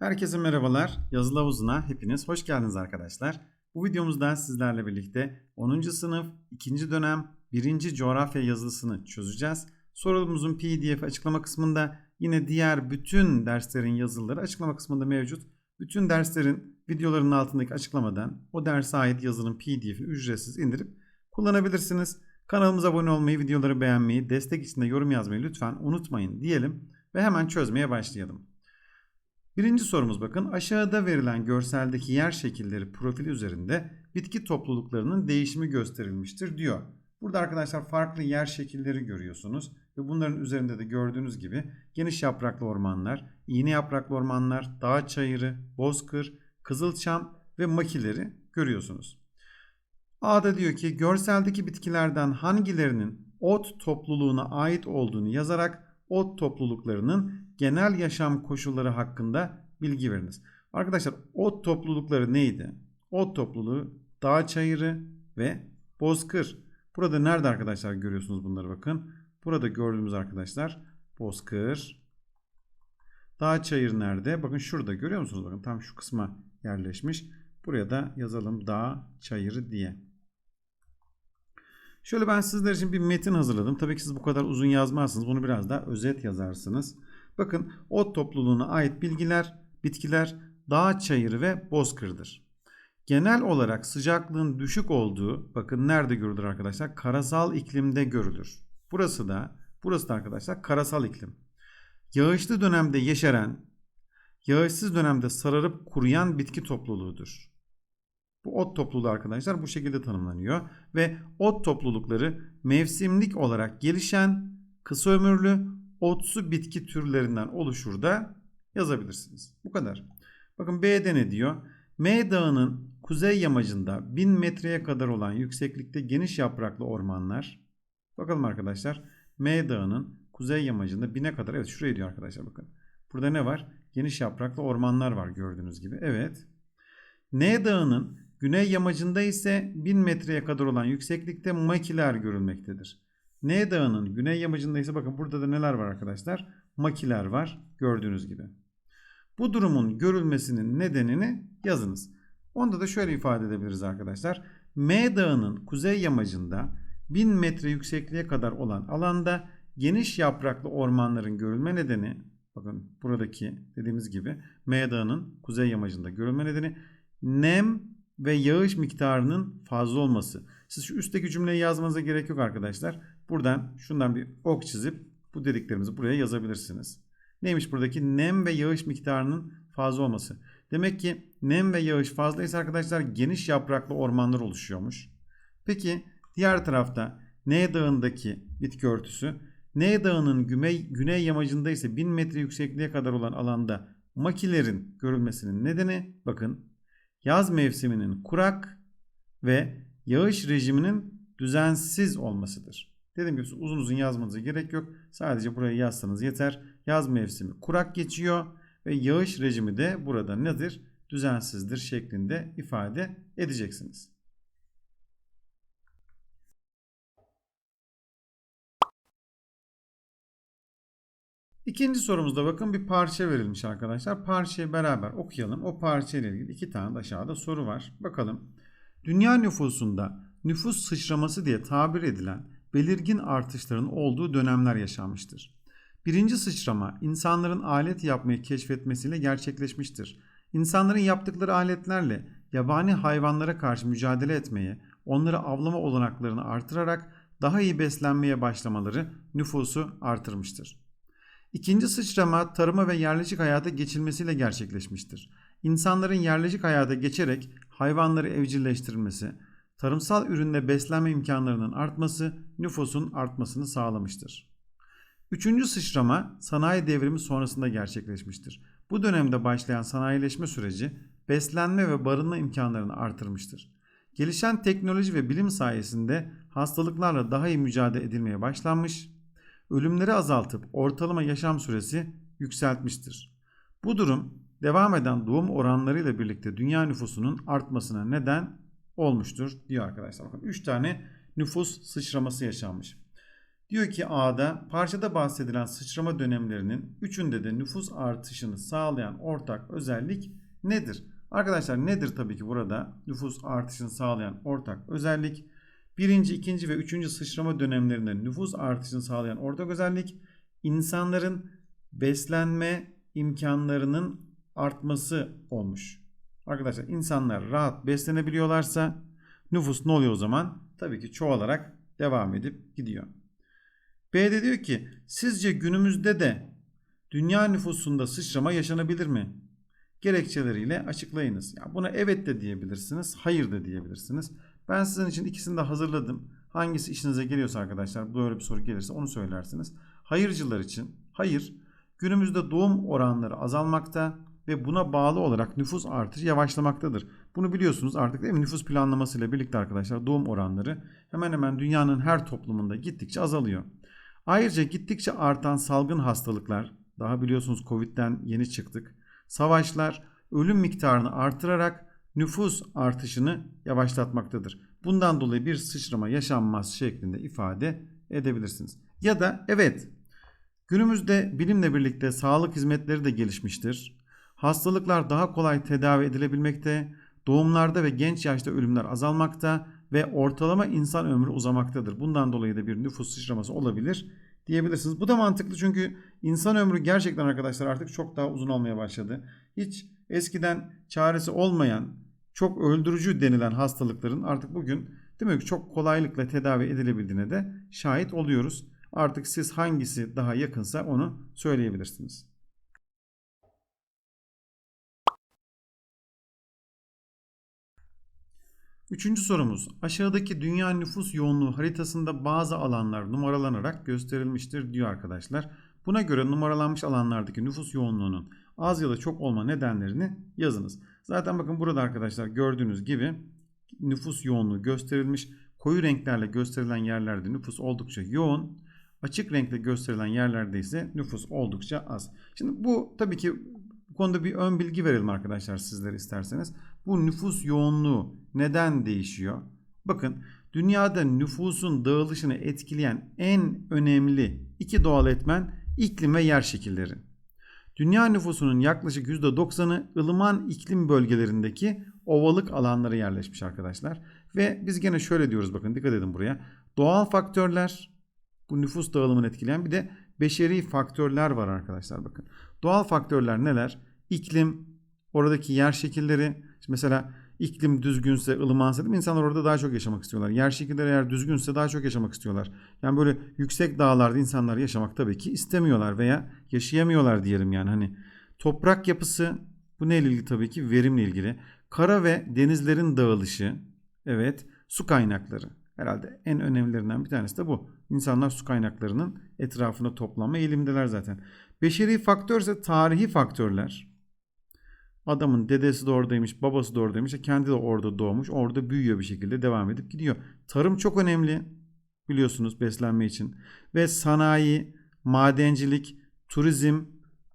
Herkese merhabalar. Yazılı havuzuna hepiniz hoş geldiniz arkadaşlar. Bu videomuzda sizlerle birlikte 10. sınıf 2. dönem 1. coğrafya yazılısını çözeceğiz. Sorumuzun pdf açıklama kısmında yine diğer bütün derslerin yazılıları açıklama kısmında mevcut. Bütün derslerin videolarının altındaki açıklamadan o derse ait yazının pdf'ini ücretsiz indirip kullanabilirsiniz. Kanalımıza abone olmayı, videoları beğenmeyi, destek için de yorum yazmayı lütfen unutmayın diyelim ve hemen çözmeye başlayalım. Birinci sorumuz bakın aşağıda verilen görseldeki yer şekilleri profili üzerinde bitki topluluklarının değişimi gösterilmiştir diyor. Burada arkadaşlar farklı yer şekilleri görüyorsunuz ve bunların üzerinde de gördüğünüz gibi geniş yapraklı ormanlar, iğne yapraklı ormanlar, dağ çayırı, bozkır, kızılçam ve makileri görüyorsunuz. A'da diyor ki görseldeki bitkilerden hangilerinin ot topluluğuna ait olduğunu yazarak ot topluluklarının genel yaşam koşulları hakkında bilgi veriniz. Arkadaşlar ot toplulukları neydi? Ot topluluğu dağ çayırı ve bozkır. Burada nerede arkadaşlar görüyorsunuz bunları bakın. Burada gördüğümüz arkadaşlar bozkır. Dağ çayır nerede? Bakın şurada görüyor musunuz? Bakın tam şu kısma yerleşmiş. Buraya da yazalım dağ çayırı diye. Şöyle ben sizler için bir metin hazırladım. Tabii ki siz bu kadar uzun yazmazsınız. Bunu biraz daha özet yazarsınız. Bakın ot topluluğuna ait bilgiler, bitkiler dağ çayırı ve bozkırdır. Genel olarak sıcaklığın düşük olduğu bakın nerede görülür arkadaşlar? Karasal iklimde görülür. Burası da burası da arkadaşlar karasal iklim. Yağışlı dönemde yeşeren, yağışsız dönemde sararıp kuruyan bitki topluluğudur. Bu ot topluluğu arkadaşlar bu şekilde tanımlanıyor ve ot toplulukları mevsimlik olarak gelişen kısa ömürlü otsu bitki türlerinden oluşur da yazabilirsiniz. Bu kadar. Bakın B'de ne diyor? M dağının kuzey yamacında 1000 metreye kadar olan yükseklikte geniş yapraklı ormanlar. Bakalım arkadaşlar. M dağının kuzey yamacında 1000'e kadar evet şuraya diyor arkadaşlar bakın. Burada ne var? Geniş yapraklı ormanlar var gördüğünüz gibi. Evet. N dağının güney yamacında ise 1000 metreye kadar olan yükseklikte makiler görülmektedir. N dağının güney yamacında ise bakın burada da neler var arkadaşlar? Makiler var gördüğünüz gibi. Bu durumun görülmesinin nedenini yazınız. Onda da şöyle ifade edebiliriz arkadaşlar. M dağının kuzey yamacında 1000 metre yüksekliğe kadar olan alanda geniş yapraklı ormanların görülme nedeni bakın buradaki dediğimiz gibi M dağının kuzey yamacında görülme nedeni nem ve yağış miktarının fazla olması. Siz şu üstteki cümleyi yazmanıza gerek yok arkadaşlar. Buradan şundan bir ok çizip bu dediklerimizi buraya yazabilirsiniz. Neymiş buradaki nem ve yağış miktarının fazla olması. Demek ki nem ve yağış fazlaysa arkadaşlar geniş yapraklı ormanlar oluşuyormuş. Peki diğer tarafta N dağındaki bitki örtüsü N dağının güney, güney yamacında ise 1000 metre yüksekliğe kadar olan alanda makilerin görülmesinin nedeni bakın yaz mevsiminin kurak ve yağış rejiminin düzensiz olmasıdır. Dediğim gibi uzun uzun yazmanıza gerek yok. Sadece buraya yazsanız yeter. Yaz mevsimi kurak geçiyor ve yağış rejimi de burada nedir? Düzensizdir şeklinde ifade edeceksiniz. İkinci sorumuzda bakın bir parça verilmiş arkadaşlar. Parçayı beraber okuyalım. O parça ile ilgili iki tane de aşağıda soru var. Bakalım. Dünya nüfusunda nüfus sıçraması diye tabir edilen belirgin artışların olduğu dönemler yaşanmıştır. Birinci sıçrama insanların alet yapmayı keşfetmesiyle gerçekleşmiştir. İnsanların yaptıkları aletlerle yabani hayvanlara karşı mücadele etmeye, onları avlama olanaklarını artırarak daha iyi beslenmeye başlamaları nüfusu artırmıştır. İkinci sıçrama tarıma ve yerleşik hayata geçilmesiyle gerçekleşmiştir. İnsanların yerleşik hayata geçerek hayvanları evcilleştirilmesi, tarımsal ürünle beslenme imkanlarının artması nüfusun artmasını sağlamıştır. Üçüncü sıçrama sanayi devrimi sonrasında gerçekleşmiştir. Bu dönemde başlayan sanayileşme süreci beslenme ve barınma imkanlarını artırmıştır. Gelişen teknoloji ve bilim sayesinde hastalıklarla daha iyi mücadele edilmeye başlanmış, ölümleri azaltıp ortalama yaşam süresi yükseltmiştir. Bu durum devam eden doğum oranlarıyla birlikte dünya nüfusunun artmasına neden olmuştur diyor arkadaşlar. Bakın 3 tane nüfus sıçraması yaşanmış. Diyor ki A'da parçada bahsedilen sıçrama dönemlerinin üçünde de nüfus artışını sağlayan ortak özellik nedir? Arkadaşlar nedir tabii ki burada nüfus artışını sağlayan ortak özellik? Birinci, ikinci ve üçüncü sıçrama dönemlerinde nüfus artışını sağlayan ortak özellik insanların beslenme imkanlarının artması olmuş. Arkadaşlar insanlar rahat beslenebiliyorlarsa nüfus ne oluyor o zaman? Tabii ki çoğalarak devam edip gidiyor. B'de diyor ki sizce günümüzde de dünya nüfusunda sıçrama yaşanabilir mi? Gerekçeleriyle açıklayınız. Ya buna evet de diyebilirsiniz, hayır da diyebilirsiniz. Ben sizin için ikisini de hazırladım. Hangisi işinize geliyorsa arkadaşlar böyle bir soru gelirse onu söylersiniz. Hayırcılar için hayır günümüzde doğum oranları azalmakta ve buna bağlı olarak nüfus artışı yavaşlamaktadır. Bunu biliyorsunuz artık değil mi? Nüfus planlamasıyla birlikte arkadaşlar doğum oranları hemen hemen dünyanın her toplumunda gittikçe azalıyor. Ayrıca gittikçe artan salgın hastalıklar, daha biliyorsunuz Covid'den yeni çıktık. Savaşlar ölüm miktarını artırarak nüfus artışını yavaşlatmaktadır. Bundan dolayı bir sıçrama yaşanmaz şeklinde ifade edebilirsiniz. Ya da evet günümüzde bilimle birlikte sağlık hizmetleri de gelişmiştir. Hastalıklar daha kolay tedavi edilebilmekte, doğumlarda ve genç yaşta ölümler azalmakta ve ortalama insan ömrü uzamaktadır. Bundan dolayı da bir nüfus sıçraması olabilir diyebilirsiniz. Bu da mantıklı çünkü insan ömrü gerçekten arkadaşlar artık çok daha uzun olmaya başladı. Hiç eskiden çaresi olmayan, çok öldürücü denilen hastalıkların artık bugün demek ki çok kolaylıkla tedavi edilebildiğine de şahit oluyoruz. Artık siz hangisi daha yakınsa onu söyleyebilirsiniz. Üçüncü sorumuz. Aşağıdaki dünya nüfus yoğunluğu haritasında bazı alanlar numaralanarak gösterilmiştir diyor arkadaşlar. Buna göre numaralanmış alanlardaki nüfus yoğunluğunun az ya da çok olma nedenlerini yazınız. Zaten bakın burada arkadaşlar gördüğünüz gibi nüfus yoğunluğu gösterilmiş. Koyu renklerle gösterilen yerlerde nüfus oldukça yoğun. Açık renkle gösterilen yerlerde ise nüfus oldukça az. Şimdi bu tabii ki bu konuda bir ön bilgi verelim arkadaşlar sizlere isterseniz. Bu nüfus yoğunluğu neden değişiyor? Bakın dünyada nüfusun dağılışını etkileyen en önemli iki doğal etmen iklim ve yer şekilleri. Dünya nüfusunun yaklaşık %90'ı ılıman iklim bölgelerindeki ovalık alanlara yerleşmiş arkadaşlar. Ve biz gene şöyle diyoruz bakın dikkat edin buraya. Doğal faktörler bu nüfus dağılımını etkileyen bir de beşeri faktörler var arkadaşlar bakın. Doğal faktörler neler? İklim, oradaki yer şekilleri. Mesela iklim düzgünse, ılımansa değil mi? İnsanlar orada daha çok yaşamak istiyorlar. Yer şekilleri eğer düzgünse daha çok yaşamak istiyorlar. Yani böyle yüksek dağlarda insanlar yaşamak tabii ki istemiyorlar veya yaşayamıyorlar diyelim yani. Hani toprak yapısı bu neyle ilgili tabii ki? Verimle ilgili. Kara ve denizlerin dağılışı. Evet. Su kaynakları. Herhalde en önemlilerinden bir tanesi de bu. İnsanlar su kaynaklarının etrafına toplanma eğilimdeler zaten. Beşeri faktör ise tarihi faktörler. Adamın dedesi de oradaymış, babası da oradaymış, kendi de orada doğmuş, orada büyüyor bir şekilde devam edip gidiyor. Tarım çok önemli biliyorsunuz beslenme için ve sanayi, madencilik, turizm,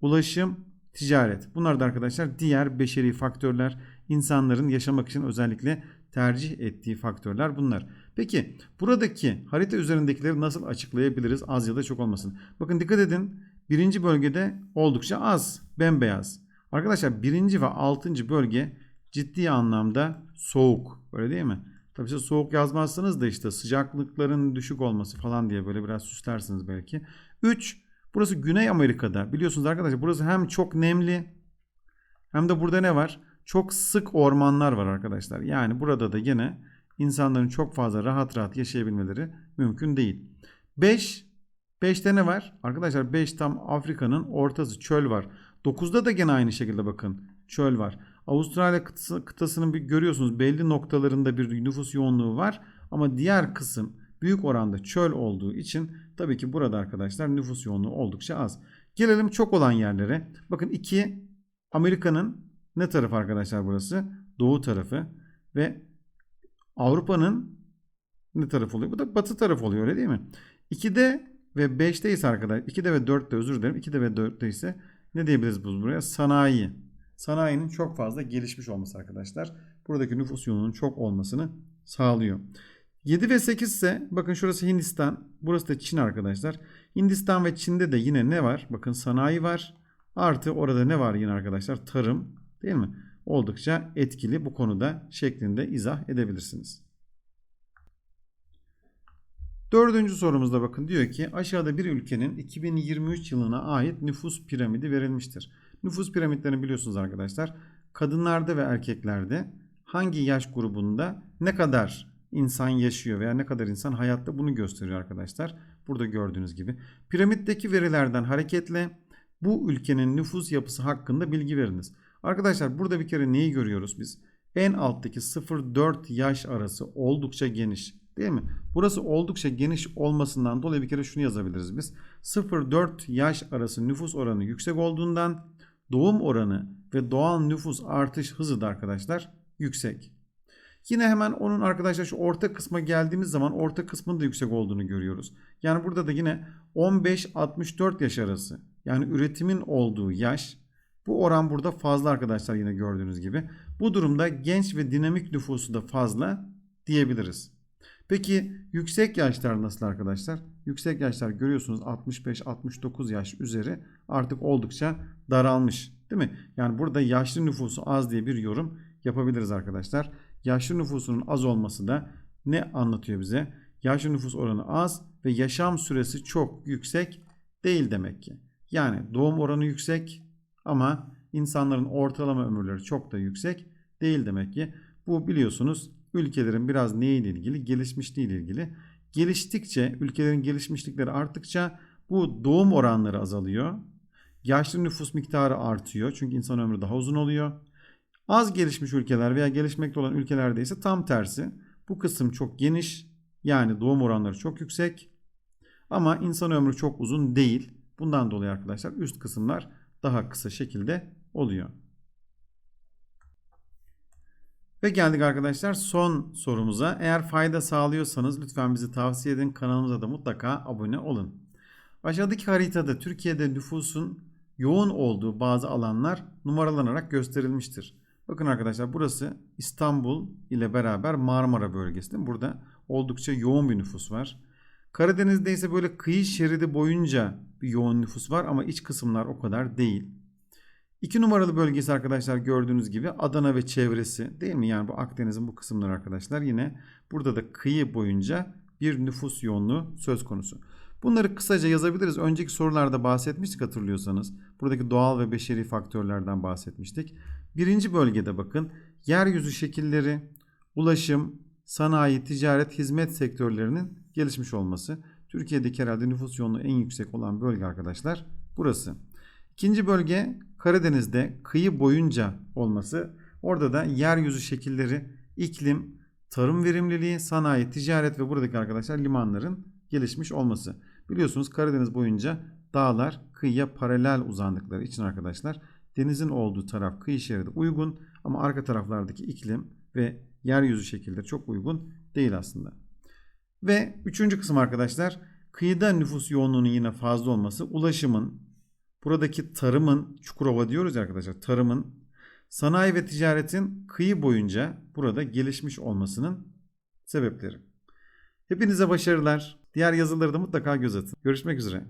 ulaşım, ticaret. Bunlar da arkadaşlar diğer beşeri faktörler. insanların yaşamak için özellikle tercih ettiği faktörler bunlar. Peki buradaki harita üzerindekileri nasıl açıklayabiliriz az ya da çok olmasın? Bakın dikkat edin birinci bölgede oldukça az, bembeyaz. Arkadaşlar birinci ve altıncı bölge ciddi anlamda soğuk. Öyle değil mi? Tabii siz soğuk yazmazsanız da işte sıcaklıkların düşük olması falan diye böyle biraz süslersiniz belki. 3. Burası Güney Amerika'da. Biliyorsunuz arkadaşlar burası hem çok nemli hem de burada ne var? Çok sık ormanlar var arkadaşlar. Yani burada da yine insanların çok fazla rahat rahat yaşayabilmeleri mümkün değil. 5. 5'te ne var? Arkadaşlar 5 tam Afrika'nın ortası çöl var. 9'da da gene aynı şekilde bakın çöl var. Avustralya kıtası, kıtasının bir görüyorsunuz belli noktalarında bir nüfus yoğunluğu var ama diğer kısım büyük oranda çöl olduğu için tabii ki burada arkadaşlar nüfus yoğunluğu oldukça az. Gelelim çok olan yerlere. Bakın 2 Amerika'nın ne tarafı arkadaşlar burası? Doğu tarafı ve Avrupa'nın ne tarafı oluyor? Bu da batı tarafı oluyor öyle değil mi? 2'de ve 5'te ise arkadaşlar 2'de ve 4'te özür dilerim. 2'de ve 4'te ise ne diyebiliriz biz buraya? Sanayi. Sanayinin çok fazla gelişmiş olması arkadaşlar. Buradaki nüfus yoğunluğunun çok olmasını sağlıyor. 7 ve 8 ise bakın şurası Hindistan, burası da Çin arkadaşlar. Hindistan ve Çin'de de yine ne var? Bakın sanayi var. Artı orada ne var yine arkadaşlar? Tarım değil mi? Oldukça etkili bu konuda şeklinde izah edebilirsiniz. Dördüncü sorumuzda bakın diyor ki aşağıda bir ülkenin 2023 yılına ait nüfus piramidi verilmiştir. Nüfus piramitlerini biliyorsunuz arkadaşlar. Kadınlarda ve erkeklerde hangi yaş grubunda ne kadar insan yaşıyor veya ne kadar insan hayatta bunu gösteriyor arkadaşlar. Burada gördüğünüz gibi. Piramitteki verilerden hareketle bu ülkenin nüfus yapısı hakkında bilgi veriniz. Arkadaşlar burada bir kere neyi görüyoruz biz? En alttaki 0-4 yaş arası oldukça geniş. Değil mi? Burası oldukça geniş olmasından dolayı bir kere şunu yazabiliriz biz. 0-4 yaş arası nüfus oranı yüksek olduğundan doğum oranı ve doğal nüfus artış hızı da arkadaşlar yüksek. Yine hemen onun arkadaşlar şu orta kısma geldiğimiz zaman orta kısmın da yüksek olduğunu görüyoruz. Yani burada da yine 15-64 yaş arası yani üretimin olduğu yaş bu oran burada fazla arkadaşlar yine gördüğünüz gibi. Bu durumda genç ve dinamik nüfusu da fazla diyebiliriz. Peki yüksek yaşlar nasıl arkadaşlar? Yüksek yaşlar görüyorsunuz 65-69 yaş üzeri artık oldukça daralmış değil mi? Yani burada yaşlı nüfusu az diye bir yorum yapabiliriz arkadaşlar. Yaşlı nüfusunun az olması da ne anlatıyor bize? Yaşlı nüfus oranı az ve yaşam süresi çok yüksek değil demek ki. Yani doğum oranı yüksek ama insanların ortalama ömürleri çok da yüksek değil demek ki. Bu biliyorsunuz ülkelerin biraz neyle ilgili? Gelişmişliğiyle ilgili. Geliştikçe, ülkelerin gelişmişlikleri arttıkça bu doğum oranları azalıyor. Yaşlı nüfus miktarı artıyor çünkü insan ömrü daha uzun oluyor. Az gelişmiş ülkeler veya gelişmekte olan ülkelerde ise tam tersi. Bu kısım çok geniş yani doğum oranları çok yüksek ama insan ömrü çok uzun değil. Bundan dolayı arkadaşlar üst kısımlar daha kısa şekilde oluyor. Ve geldik arkadaşlar son sorumuza. Eğer fayda sağlıyorsanız lütfen bizi tavsiye edin. Kanalımıza da mutlaka abone olun. Aşağıdaki haritada Türkiye'de nüfusun yoğun olduğu bazı alanlar numaralanarak gösterilmiştir. Bakın arkadaşlar burası İstanbul ile beraber Marmara bölgesi. Değil mi? Burada oldukça yoğun bir nüfus var. Karadeniz'de ise böyle kıyı şeridi boyunca bir yoğun nüfus var ama iç kısımlar o kadar değil. 2 numaralı bölgesi arkadaşlar gördüğünüz gibi Adana ve çevresi değil mi? Yani bu Akdeniz'in bu kısımları arkadaşlar yine burada da kıyı boyunca bir nüfus yoğunluğu söz konusu. Bunları kısaca yazabiliriz. Önceki sorularda bahsetmiştik hatırlıyorsanız. Buradaki doğal ve beşeri faktörlerden bahsetmiştik. Birinci bölgede bakın yeryüzü şekilleri, ulaşım, sanayi, ticaret, hizmet sektörlerinin gelişmiş olması. Türkiye'deki herhalde nüfus yoğunluğu en yüksek olan bölge arkadaşlar burası. İkinci bölge Karadeniz'de kıyı boyunca olması. Orada da yeryüzü şekilleri, iklim, tarım verimliliği, sanayi, ticaret ve buradaki arkadaşlar limanların gelişmiş olması. Biliyorsunuz Karadeniz boyunca dağlar kıyıya paralel uzandıkları için arkadaşlar denizin olduğu taraf kıyı şeridi uygun ama arka taraflardaki iklim ve yeryüzü şekilleri çok uygun değil aslında. Ve üçüncü kısım arkadaşlar kıyıda nüfus yoğunluğunun yine fazla olması ulaşımın, buradaki tarımın, Çukurova diyoruz ya arkadaşlar tarımın, sanayi ve ticaretin kıyı boyunca burada gelişmiş olmasının sebepleri. Hepinize başarılar. Diğer yazıları da mutlaka göz atın. Görüşmek üzere.